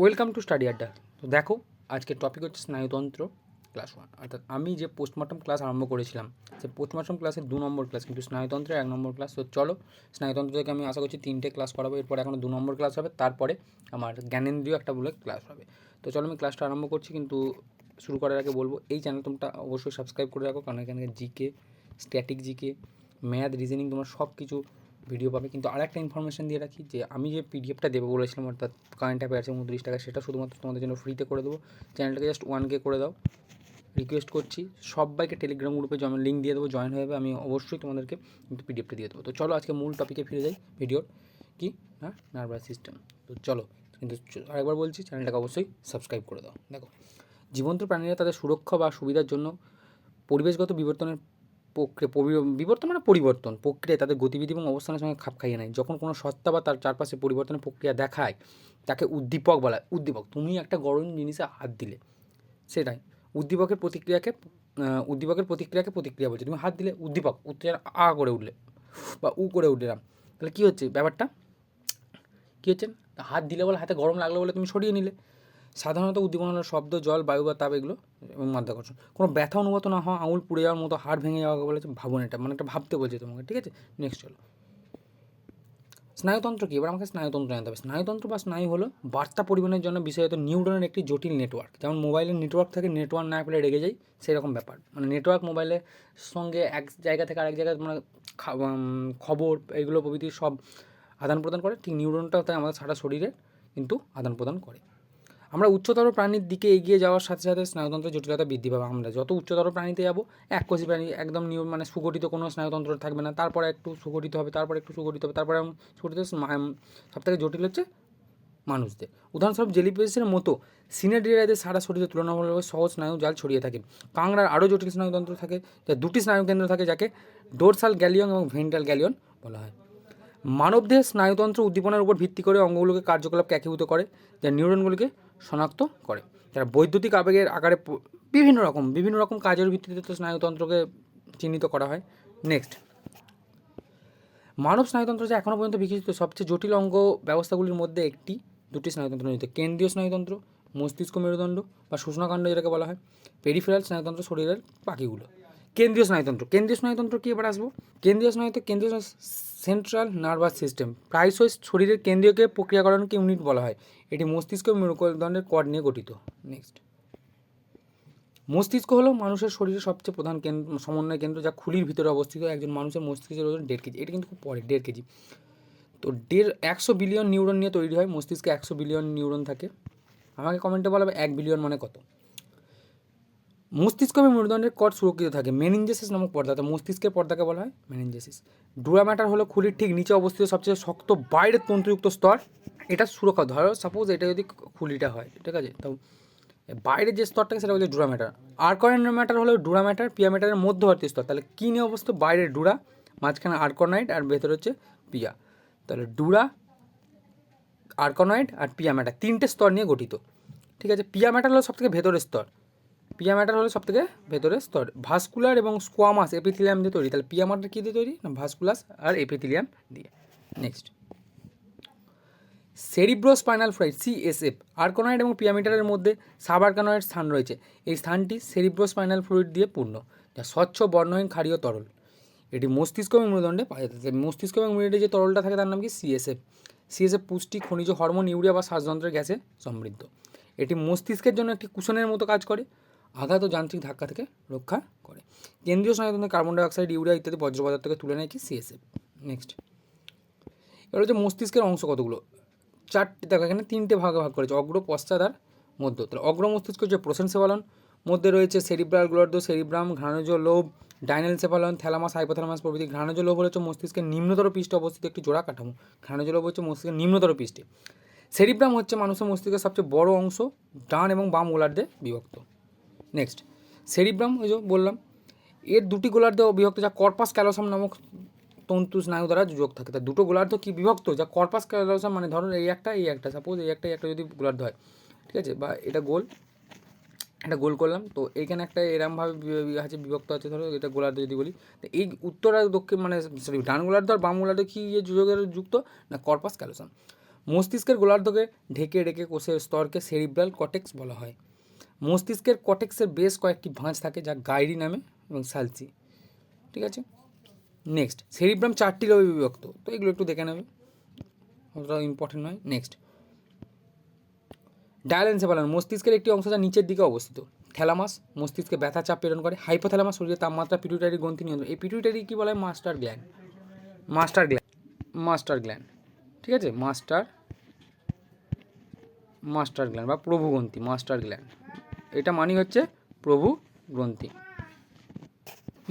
Welcome to study আড্ডা। তো দেখো আজকের টপিক হচ্ছে স্নায়ুতন্ত্র ক্লাস ওয়ান অর্থাৎ আমি যে পোস্টমর্টম ক্লাস আরম্ভ করেছিলাম, সে পোস্টমর্টম ক্লাসের দু নম্বর ক্লাস কিন্তু স্নায়ুতন্ত্রের এক নম্বর ক্লাস তো চলো স্নায়ুতন্ত্র থেকে আমি আশা করছি তিনটে ক্লাস করাবো, এরপর এখনও দু নম্বর ক্লাস হবে, তারপরে আমার জ্ঞানেন্দ্রীয় একটা বলে ক্লাস হবে। তো চলো, আমি ক্লাসটা আরম্ভ করছি, কিন্তু শুরু করার আগে বলব, এই চ্যানেল তোমরা অবশ্যই সাবস্ক্রাইব করে রাখো, কারণ এখানে GK static GK math reasoning তোমার সব কিছু ভিডিও পাবে। কিন্তু আর একটা ইনফরমেশন দিয়ে রাখি যে, আমি যে পিডিএফটা দেবো বলেছিলাম, অর্থাৎ কারেন্ট অ্যাফেয়ার্সে উনত্রিশ টাকা, সেটা শুধুমাত্র তোমাদের জন্য ফ্রিতে করে দেবো। চ্যানেলটাকে জাস্ট ওয়ান কে করে দাও। রিকোয়েস্ট করছি, সবাইকে টেলিগ্রাম গ্রুপে জয়েন লিঙ্ক দিয়ে দেবো জয়েন হয়ে যাবে। আমি অবশ্যই তোমাদেরকে কিন্তু পিডিএফটা দিয়ে দেবো। তো চলো আজকে মূল টপিকে ফিরে যাই ভিডিওর কি? হ্যাঁ নার্ভাস সিস্টেম তো চলো, কিন্তু আরেকবার বলছি চ্যানেলটাকে অবশ্যই সাবস্ক্রাইব করে দাও। দেখো, জীবন্ত প্রাণীরা তাদের সুরক্ষা বা সুবিধার জন্য পরিবেশগত বিবর্তনের বিবর্তন মানে পরিবর্তন। প্রক্রিয়ায় তাদের গতিবিধি এবং অবস্থানের সঙ্গে খাপ খাইয়ে নেয়। যখন কোনো সত্তা বা তার চারপাশে পরিবর্তনের প্রক্রিয়া দেখায়, তাকে উদ্দীপক বলা হয়। উদ্দীপক, তুমি একটা গরম জিনিসে হাত দিলে। সেটাই। উদ্দীপকের প্রতিক্রিয়াকে উদ্দীপকের প্রতিক্রিয়াকে প্রতিক্রিয়া বলছে। তুমি হাত দিলে, উদ্দীপক, উত্তেজনা, আ করে উঠলে বা উ করে উঠলাম। তাহলে কী হচ্ছে? ব্যাপারটা কী হচ্ছে? হাত দিলে বলে, হাতে গরম লাগল বলে তুমি সরিয়ে নিলে। সাধারণত উদ্দীপনার শব্দ, জল, বায়ু বা তাপ এগুলো, এবং মাধ্যাকর্ষণ। কোনো ব্যথা অনুভূত না হওয়া, আঙুল পুড়ে যাওয়ার মতো হাড় ভেঙে যাওয়াকে বলেছে ভাবুন এটা মানে একটা ভাবতে বলছে তোমাকে, ঠিক আছে? নেক্সট চলো। স্নায়ুতন্ত্র কি? এবার আমাকে স্নায়ুতন্ত্র জানতে হবে। স্নায়ুতন্ত্র বা স্নায়ু হলো বার্তা পরিবহনের জন্য বিষয়ত নিউরনের একটি জটিল নেটওয়ার্ক যেমন মোবাইলের নেটওয়ার্ক থাকে নেটওয়ার্ক না পেলে রেগে যায় সেই রকম ব্যাপার। মানে নেটওয়ার্ক মোবাইলের সঙ্গে এক জায়গা থেকে আরেক জায়গায় মানে খবর, এগুলো প্রভৃতি সব আদান প্রদান করে। ঠিক নিউরনটাও তাই আমাদের সারা শরীরে কিন্তু আদান প্রদান করে। আমরা উচ্চতর প্রাণীর দিকে এগিয়ে যাওয়ার সাথে সাথে স্নায়ুতন্ত্রের জটিলতা বৃদ্ধি পাবে। আমরা যত উচ্চতর প্রাণীতে যাব, এক এককোষী প্রাণী একদম নিউ মানে সুগঠিত কোনো স্নায়ুতন্ত্র থাকবে না। তারপরে একটু সুগঠিত হবে, তারপরে একটু সুগঠিত হবে, তারপরে সুগঠিত সব থেকে জটিল হচ্ছে মানুষদের। উদাহরণস্বরূপ জেলিফিসের মতো সিনেডিরাইদের সারা শরীরে তুলনামূলকভাবে সহজ স্নায়ু জাল ছড়িয়ে থাকে। কাংড়ার আরও জটিল স্নায়ুতন্ত্র থাকে, যা দুটি স্নায়ুকেন্দ্র থাকে, যাকে ডোরসাল গ্যালিয়ন এবং ভেন্ট্রাল গ্যালিয়ন বলা হয়। মানবদেহের স্নায়ুতন্ত্র উদ্দীপনার উপর ভিত্তি করে অঙ্গগুলোকে কার্যকলাপকে একীভূত করে, যা নিউরনগুলিকে শনাক্ত করে। যারা বৈদ্যুতিক আবেগের আকারে বিভিন্ন রকম বিভিন্ন রকম কাজের ভিত্তিতে তো স্নায়ুতন্ত্রকে চিহ্নিত করা হয়। নেক্সট মানব স্নায়ুতন্ত্র যে এখনও পর্যন্ত বিকশিত, সবচেয়ে জটিল অঙ্গ ব্যবস্থাগুলির মধ্যে একটি। দুটি স্নায়ুতন্ত্র নিহিত কেন্দ্রীয় স্নায়ুতন্ত্র, মস্তিষ্ক মেরুদণ্ড বা সূচনাকাণ্ড যেটাকে বলা হয়। পেরিফেরাল স্নায়ুতন্ত্র শরীরের বাকিগুলো কেন্দ্রীয় স্নায়ুতন্ত্র। কেন্দ্রীয় স্নায়ুতন্ত্র কি এবার আসব? কেন্দ্রীয় স্নায়ুতন্ত্র, কেন্দ্রীয় সেন্ট্রাল নার্ভাস সিস্টেম প্রায়শই শরীরের কেন্দ্রীয়কে প্রক্রিয়াকরণকে ইউনিট বলা হয়। এটি মস্তিষ্ক এবং মেরুদণ্ডের কর্ড নিয়ে গঠিত। নেক্সট মস্তিষ্ক হলো মানুষের শরীরের সবচেয়ে প্রধান কেন্দ্র, সমন্বয় কেন্দ্র যা খুলির ভিতরে অবস্থিত। একজন মানুষের মস্তিষ্কের ওজন দেড় কেজি। এটা কিন্তু খুব পরে, দেড় কেজি। তো দেড়, একশো বিলিয়ন নিউরন নিয়ে তৈরি হয়। মস্তিষ্কে একশো বিলিয়ন নিউরন থাকে। আমাকে কমেন্টে বলা হবে এক বিলিয়ন মানে কত? মস্তিষ্ক এবং মেরুদণ্ডের কট সুরক্ষিত থাকে। মেনিনজেসিস নামক পর্দা, তো মস্তিষ্কের পর্দাকে বলা হয় মেনিনজেসিস ডুরা ম্যাটার হলো খুলির ঠিক নিচে অবস্থিত সবচেয়ে শক্ত বাইরের তন্তুযুক্ত স্তর। এটা সুরক্ষা, ধরো সাপোজ এটা যদি খুলিটা হয়, ঠিক আছে? তো বাইরের যে স্তরটাকে সেটা বলছে ডুরা ম্যাটার আর্কনাইট ম্যাটার হলো ডুরা ম্যাটার পিয়া ম্যাটারের মধ্যবর্তী স্তর। তাহলে কী নিয়ে অবস্থিত? বাইরের ডুরা মাঝখানে আর্কনাইট আর ভেতরে হচ্ছে পিয়া তাহলে ডুরা আর্কনয়েড আর পিয়া ম্যাটার তিনটে স্তর নিয়ে গঠিত। ঠিক আছে? পিয়া ম্যাটার হলো সবথেকে ভেতরের স্তর। পিয়া ম্যাটার হলো সবথেকে ভেতরের স্তর। ভাস্কুলার এবং স্কোয়ামাস এপিথিলিয়াম দিয়ে তৈরি। তাহলে পিয়া ম্যাটার কী দিয়ে তৈরি? না, ভাস্কুলাস আর এপিথিলিয়াম দিয়ে। Next cerebrospinal fluid CSF arachnoid এবং পিয়ামিটারের মধ্যে সাবার্কানয়েড স্থান রয়েছে। এই স্থানটি সেরিব্রোস্পাইনাল ফ্লুইড দিয়ে পূর্ণ, যা স্বচ্ছ, বর্ণহীন, ক্ষারীয় তরল। এটি মস্তিষ্ক এবং মেরুদণ্ডে পাওয়া যেতে থাকে মস্তিষ্ক এবং মেরুদণ্ডে যে তরলটা থাকে তার নাম কি? সিএসএফ সিএসএফ পুষ্টি, খনিজ, হরমোন, ইউরিয়া বা শ্বাসযন্ত্রের গ্যাসে সমৃদ্ধ। এটি মস্তিষ্কের জন্য একটি কুশনের মতো কাজ করে। আঘাত ও যান্ত্রিক ধাক্কা থেকে রক্ষা করে। কেন্দ্রীয় স্নায়ুতন্ত্রে কার্বন ডাইঅক্সাইড, ইউরিয়া ইত্যাদি বজ্র পদার্থকে তুলে নেয় কি? সিএসএফ নেক্সট এবার হচ্ছে মস্তিষ্কের অংশ কতগুলো? চারটে, দেখো, এখানে তিনটে ভাগে ভাগ করেছে, অগ্র, পশ্চাৎ আর মধ্য। তাহলে অগ্র মস্তিষ্ক যে প্রসেনসেফালন মধ্যে রয়েছে সেরিব্রাল গ্লোয়ার্দ সেরিব্রাম, ঘ্রাণজ লোভ ডাইনেলসেফালন থ্যালামাস, হাইপোথ্যালামাস প্রভৃতি। ঘ্রাণজ লোভ হচ্ছে মস্তিষ্কের নিম্নতর পৃষ্ঠে অবস্থিত একটি জোড়া কাঠামো। ঘ্রাণজ লোভ হচ্ছে মস্তিষ্কের নিম্নতর পৃষ্ঠে। সেরিব্রাম হচ্ছে মানুষের মস্তিষ্কের সবচেয়ে বড় অংশ, ডান এবং বাম গোলার্ধে বিভক্ত। নেক্সট সেরিব্রাম ওই যে বললাম, এর দুটি গোলার্ধে বিভক্ত, যা কর্পাস ক্যালোসাম নামক তন্তু স্নায়ু দ্বারা যোগ থাকে। তা দুটো গোলার্ধ কি বিভক্ত? যা কর্পাস ক্যালোসাম মানে ধরুন এই একটা এই একটা সাপোজ এই একটা এই একটা যদি গোলার্ধ হয়, ঠিক আছে? বা এটা গোল এটা গোল করলাম, তো এইখানে একটা এরমভাবে আছে, বিভক্ত আছে, ধরো এটা গোলার্ধ যদি বলি, তো এই উত্তর আর দক্ষিণ মানে সরি, ডান গোলার্ধ আর বাম গোলার্ধ কি ইয়ে যোগের যুক্ত? না কর্পাস ক্যালোসাম মস্তিষ্কের গোলার্ধকে ঢেকে, রেখে কোষের স্তরকে সেরিব্রাল কটেক্স বলা হয়। মস্তিষ্কের কটেক্সের বেশ কয়েকটি ভাঁজ থাকে যা গাইরি নামে এবং সালসি ঠিক আছে? নেক্সট সেরিব্রাম চারটি লোবে বিভক্ত। তো এগুলো একটু দেখে নেবে। অতটা ইম্পর্টেন্ট নয়। নেক্সট ডায়ালেন্সেফালন মস্তিষ্কের একটি অংশ যা নিচের দিকে অবস্থিত। থ্যালামাস মস্তিষ্কে ব্যথা চাপ প্রেরণ করে। হাইপোথ্যালামাস শরীরের তাপমাত্রা পিটুইটারি গ্রন্থি নিয়ন্ত্রণ। এই পিটুইটারি কী বলা? Master gland master gland master gland ঠিক আছে? মাস্টার মাস্টার গ্ল্যান্ড বা প্রভু গ্রন্থি মাস্টার গ্ল্যান্ড এটা মানি হচ্ছে প্রভু গ্রন্থি।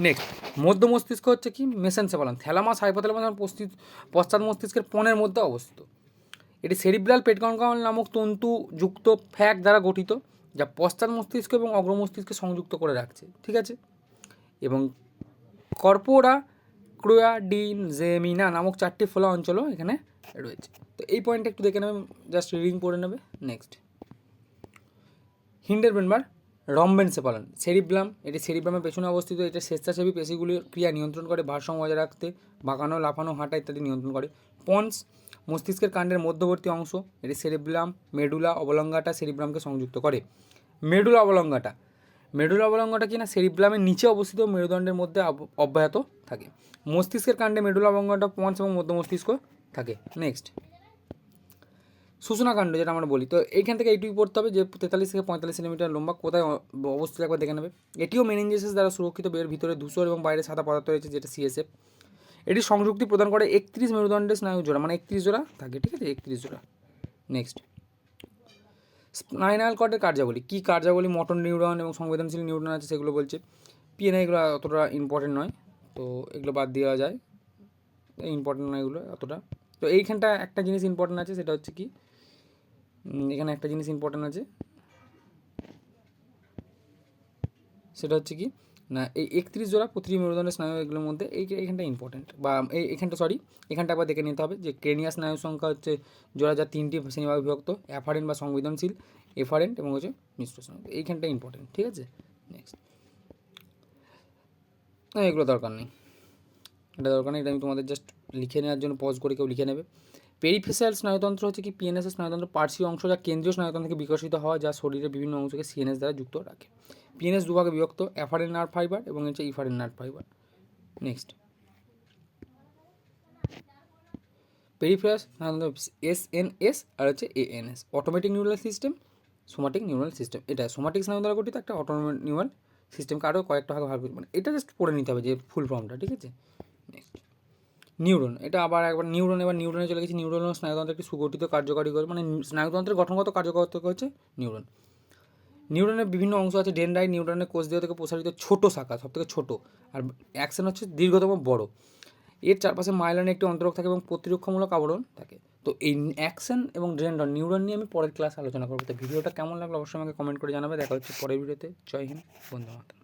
নেক্সট মধ্য মস্তিষ্ক হচ্ছে কি? মেসেনসেফালন থ্যালামাস, হাইপোথ্যালামাস পশ্চিত পশ্চাৎ মস্তিষ্কের পনেরো মধ্যে অবস্থিত। এটি সেরিব্রাল পেটকঙ্কাল নামক তন্তু, যুক্ত, ফ্যাক দ্বারা গঠিত, যা পশ্চাৎ মস্তিষ্ক এবং অগ্র মস্তিষ্ককে সংযুক্ত করে রাখছে। ঠিক আছে? এবং কর্পোরা ক্রোয়াডিন জেমিনা নামক চারটি ফোলা অঞ্চলও এখানে রয়েছে। তো এই পয়েন্টটা একটু দেখে নেবে জাস্ট রিডিং পড়ে নেবে। নেক্সট হিন্ডেরবেনবার রম্বেনসেপালন সেরিব্লাম, এটি সেরিব্লামের পেছনে অবস্থিত এটা স্বেচ্ছাসেবী পেশিগুলির ক্রিয়া নিয়ন্ত্রণ করে, ভারসাম্য বজায় রাখতে, বাঁকানো, লাফানো, হাঁটা ইত্যাদি নিয়ন্ত্রণ করে। পন্স, মস্তিষ্কের কাণ্ডের মধ্যবর্তী অংশ, এটি সেরিব্লাম, মেডুলা অবলঙ্গাটা সেরিব্লামকে সংযুক্ত করে। মেডুলা অবলঙ্গাটা মেডুলা অবলঙ্গাটা কি না সেরিব্লামের নিচে অবস্থিত মেরুদণ্ডের মধ্যে অব- অব্যাহত থাকে। মস্তিষ্কের কাণ্ডে মেডুলা অবলঙ্গাটা পন্স এবং মধ্য মস্তিষ্ক থাকে। নেক্সট। সূচনাকাণ্ড যেটা আমরা বলি। তো এইখান থেকে এইটুকু পড়তে হবে যে তেতাল্লিশ থেকে পঁয়তাল্লিশ সেন্টিমিটার লম্বা কোথায় অবস্থিত একবার দেখে নেবে। এটিও মেনিনজেসিস দ্বারা সুরক্ষিত, বের ভিতরে ধূসর এবং বাইরে সাদা পদার্থ রয়েছে যেটা সিএসএফ এটি সংযুক্তি প্রদান করে একত্রিশ মেরুদণ্ডের স্নায়ু জোড়া মানে একত্রিশ জোড়া থাকে, ঠিক আছে? একত্রিশ জোড়া। নেক্সট স্পাইনাল কর্ডের কার্যাবলী। কী কার্যাবলী? মটন নিউরন এবং সংবেদনশীল নিউরন আছে সেগুলো বলছে। পিএনআই এগুলো অতটা ইম্পর্টেন্ট নয়, তো এগুলো বাদ দেওয়া যায়। ইম্পর্টেন্ট নয় এগুলো অতটা। তো এইখানটা একটা জিনিস ইম্পর্টেন্ট আছে, সেটা হচ্ছে কি এখানে একটা জিনিস ইম্পর্টেন্ট আছে। সেটা হচ্ছে কি, না, এই একত্রিশ জোড়া প্রতিটি মেরুদণ্ডের স্নায়ু এগুলোর মধ্যে এই এখানটা ইম্পর্টেন্ট বা এই এখানটা সরি এখানটা একবার দেখে নিতে হবে যে ক্রেনিয়া স্নায়ু সংখ্যা হচ্ছে জোড়া যা তিনটি শ্রেণীভাবে বিভক্ত অ্যাফারেন্ট বা সংবেদনশীল এফারেন্ট এবং হচ্ছে মিশ্র স্নায়ু। এইখানটা ইম্পর্টেন্ট ঠিক আছে? নেক্সট এগুলো দরকার নেই। এটা দরকার নেই, এটা আমি তোমাদের জাস্ট লিখে নেওয়ার জন্য পজ করে কেউ লিখে নেবে। পেরিফেসাল স্নায়ুতন্ত্র হচ্ছে কি পিএনএস স্নায়ুতন্ত্র, পার্শ্বীয় অংশ যা কেন্দ্রীয় স্নায়ুতন্ত্র থেকে বিকশিত হওয়া যা শরীরের বিভিন্ন অংশকে সিএনএস দ্বারা যুক্ত রাখে। পিএনএস দুভাগে বিভক্ত অ্যাফারেন নার্ভ ফাইবার এবং হচ্ছে efferent nerve fibre next peripheral S N S আর হচ্ছে A N S automatic neural system somatic neural system এটা সোমাটিক স্নায়ু দ্বারা গঠিত একটা অটোমেটিক নিউরাল সিস্টেমকে আরও কয়েকটা ভাগে ভাগ মানে এটা জাস্ট পড়ে নিতে হবে যে ফুল ফর্মটা ঠিক আছে? Next neuron. এটা আবার একবার নিউরন, এবার নিউরনে চলে গেছি, নিউরন হলো স্নায়ুতন্ত্রের একটি সুগঠিত কার্যকারী করে মানে স্নায়ুতন্ত্রের গঠনগত কার্যকর্তা হচ্ছে নিউরন। নিউরনের বিভিন্ন অংশ আছে, ডেন্ড্রাইট নিউরনের কোষ দেহ থেকে প্রসারিত ছোট শাখা সব থেকে ছোটো। আর অ্যাকশন হচ্ছে দীর্ঘতম বড়। এর চারপাশে মাইলনে একটি অন্তরক থাকে এবং প্রতিরক্ষামূলক আবরণ থাকে। তো এই অ্যাকশন এবং ডেন্ড্রন, নিউরন নিয়ে আমি পরের ক্লাস আলোচনা করব। তো ভিডিওটা কেমন লাগল অবশ্যই আমাকে কমেন্ট করে জানাবে। দেখা হচ্ছে পরের ভিডিওতে। জয় হিন্দ বন্ধু মাতা